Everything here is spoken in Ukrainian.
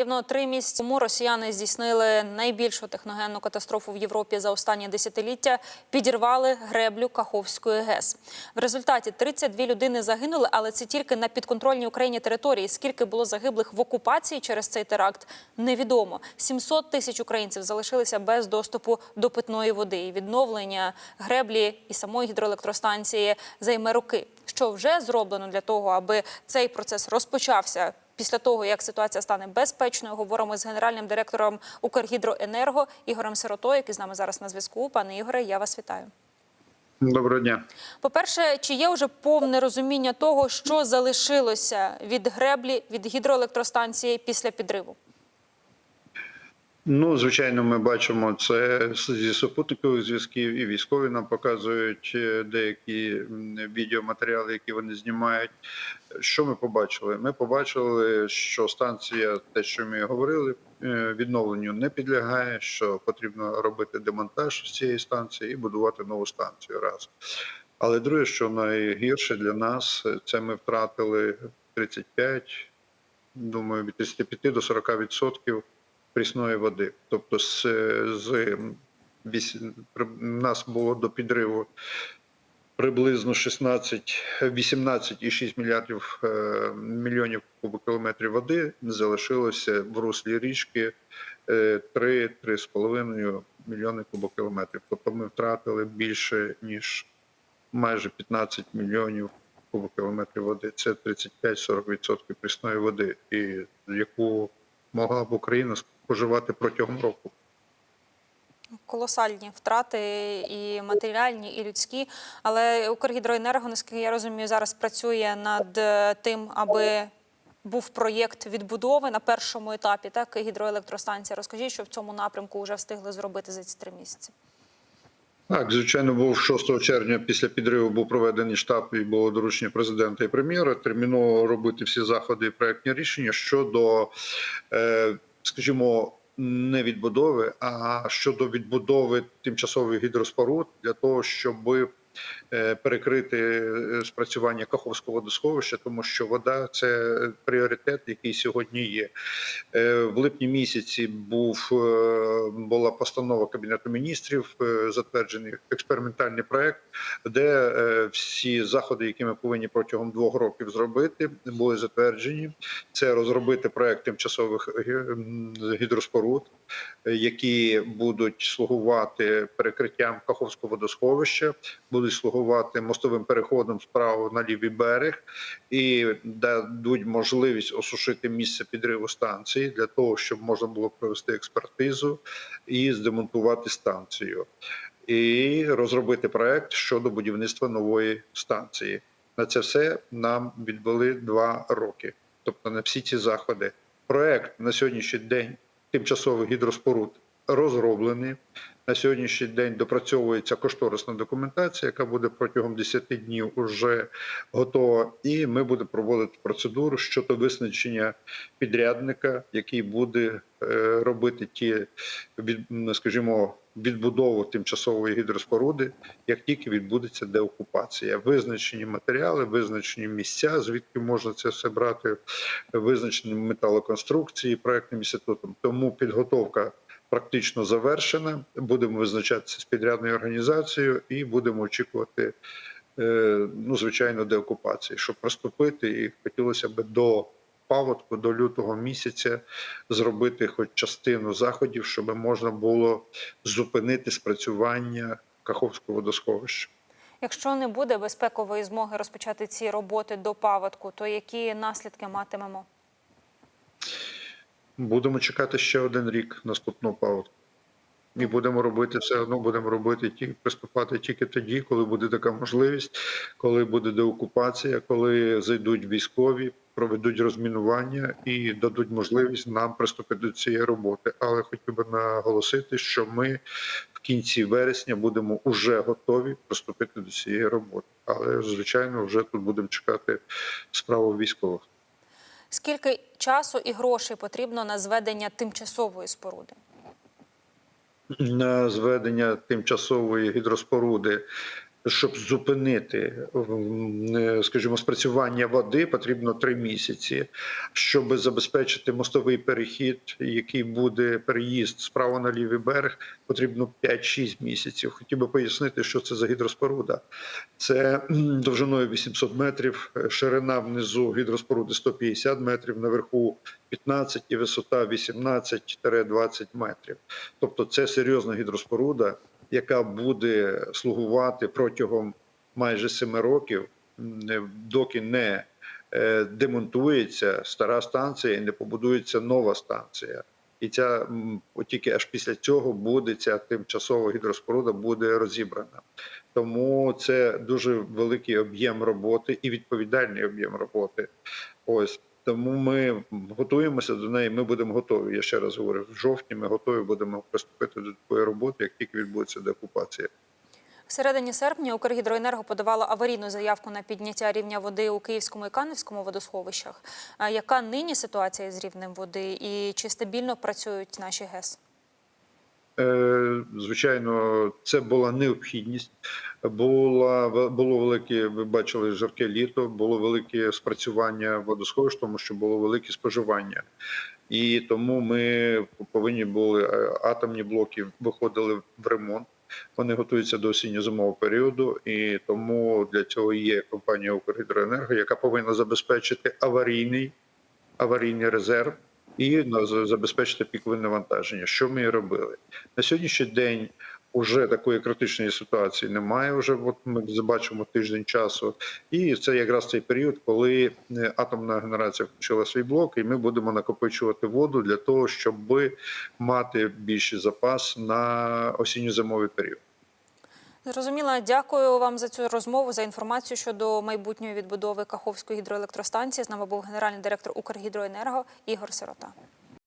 Рівно три місяці тому росіяни здійснили найбільшу техногенну катастрофу в Європі за останні десятиліття. Підірвали греблю Каховської ГЕС. В результаті 32 людини загинули, але це тільки на підконтрольній Україні території. Скільки було загиблих в окупації через цей теракт, невідомо. 700 тисяч українців залишилися без доступу до питної води. І відновлення греблі і самої гідроелектростанції займе роки. Що вже зроблено для того, аби цей процес розпочався Після того, як ситуація стане безпечною, говоримо з генеральним директором Укргідроенерго Ігорем Сиротою, який з нами зараз на зв'язку. Пане Ігоре, я вас вітаю. Доброго дня. По-перше, чи є вже повне розуміння того, що залишилося від греблі від гідроелектростанції після підриву? Ну, звичайно, ми бачимо це зі супутникових зв'язків, і військові нам показують е, деякі відеоматеріали, які вони знімають. Що ми побачили? Ми побачили, що станція, те, що ми говорили, е, відновленню не підлягає, що потрібно робити демонтаж цієї станції і будувати нову станцію раз. Але друге, що найгірше для нас, це ми втратили 35, думаю, від 35 до 40 відсотків прісної води. Тобто, з, з нас було до підриву приблизно 16, 18,6 мільярдів е, мільйонів кубокілометрів води залишилося в руслі річки е, 3-3,5 мільйони кубокілометрів. Тобто ми втратили більше ніж майже 15 мільйонів кубокілометрів води. Це 35-40% прісної води, і яку могла б Україна споживати протягом року. Колосальні втрати і матеріальні, і людські. Але Укргідроенерго, наскільки я розумію, зараз працює над е, тим, аби був проєкт відбудови на першому етапі, так гідроелектростанція. Розкажіть, що в цьому напрямку вже встигли зробити за ці три місяці. Так, звичайно, був 6 червня після підриву був проведений штаб і було доручення президента і прем'єра терміново робити всі заходи і проектні рішення щодо, е, скажімо, не відбудови, а щодо відбудови тимчасових гідроспоруд для того, щоб перекрити е, спрацювання Каховського водосховища, тому що вода це пріоритет, який сьогодні є. Е, В липні місяці був е, була постанова кабінету міністрів, е, затверджений експериментальний проект, де е, всі заходи, які ми повинні протягом двох років зробити, були затверджені. Це розробити проект тимчасових гідроспоруд, е, які будуть слугувати перекриттям Каховського водосховища, будуть слугувати мостовим переходом справа на лівий берег і дадуть можливість осушити місце підриву станції для того, щоб можна було провести експертизу і здемонтувати станцію, і розробити проект щодо будівництва нової станції. На це все нам відвели два роки. Тобто на всі ці заходи. Проект на сьогоднішній день тимчасових гідроспоруд розроблений. На сьогоднішній день допрацьовується кошторисна документація, яка буде протягом 10 днів уже готова, і ми будемо проводити процедуру щодо визначення підрядника, який буде е, робити ті, від, скажімо, відбудову тимчасової гідроспоруди, як тільки відбудеться деокупація. Визначені матеріали, визначені місця, звідки можна це все брати, визначені металоконструкції проектним інститутом. Тому підготовка практично завершена. Будемо визначатися з підрядною організацією і будемо очікувати, е, ну звичайно, деокупації, щоб приступити. І хотілося б до паводку, до лютого місяця зробити хоч частину заходів, щоб можна було зупинити спрацювання Каховського водосховища. Якщо не буде безпекової змоги розпочати ці роботи до паводку, то які наслідки матимемо? Будемо чекати ще один рік наступного паводку. І будемо робити все одно, будемо робити ті, приступати тільки тоді, коли буде така можливість, коли буде деокупація, коли зайдуть військові, проведуть розмінування і дадуть можливість нам приступити до цієї роботи. Але хотів би наголосити, що ми в кінці вересня будемо вже готові приступити до цієї роботи. Але звичайно, вже тут будемо чекати справу військових. Скільки часу і грошей потрібно на зведення тимчасової споруди? на зведення тимчасової гідроспоруди щоб зупинити, е, скажімо, спрацювання води, потрібно три місяці. Щоб забезпечити мостовий перехід, який буде переїзд справа на лівий берег, потрібно 5-6 місяців. Хотів би пояснити, що це за гідроспоруда. Це довжиною 800 метрів, ширина внизу гідроспоруди 150 метрів, наверху 15 і висота 18-20 метрів. Тобто це серйозна гідроспоруда, яка буде слугувати протягом майже 7 років, доки не е, демонтується стара станція і не побудується нова станція. І ця тільки аж після цього буде ця тимчасова гідроспоруда буде розібрана. Тому це дуже великий об'єм роботи і відповідальний об'єм роботи. Ось тому ми готуємося до неї. Ми будемо готові. Я ще раз говорю, в жовтні ми готові будемо приступити до такої роботи, як тільки відбудеться деокупація. В середині серпня Укргідроенерго подавала аварійну заявку на підняття рівня води у Київському і Каневському водосховищах. Яка нині ситуація з рівнем води і чи стабільно працюють наші ГЕС? Е, Звичайно, це була необхідність. Була було велике. Ви бачили жарке літо, було велике спрацювання водосховищ, тому що було велике споживання, і тому ми повинні були е, атомні блоки виходили в ремонт. Вони готуються до осінньо-зимового періоду, і тому для цього є компанія Укргідроенерго, яка повинна забезпечити аварійний аварійний резерв і за- забезпечити пікове навантаження. Що ми і робили на сьогоднішній день? Уже такої критичної ситуації немає. Вже от ми бачимо тиждень часу, і це якраз цей період, коли е, атомна генерація включила свій блок, і ми будемо накопичувати воду для того, щоб мати більший запас на осінньо-зимовий період. Зрозуміла, дякую вам за цю розмову, за інформацію щодо майбутньої відбудови Каховської гідроелектростанції. З нами був генеральний директор Укргідроенерго Ігор Сирота.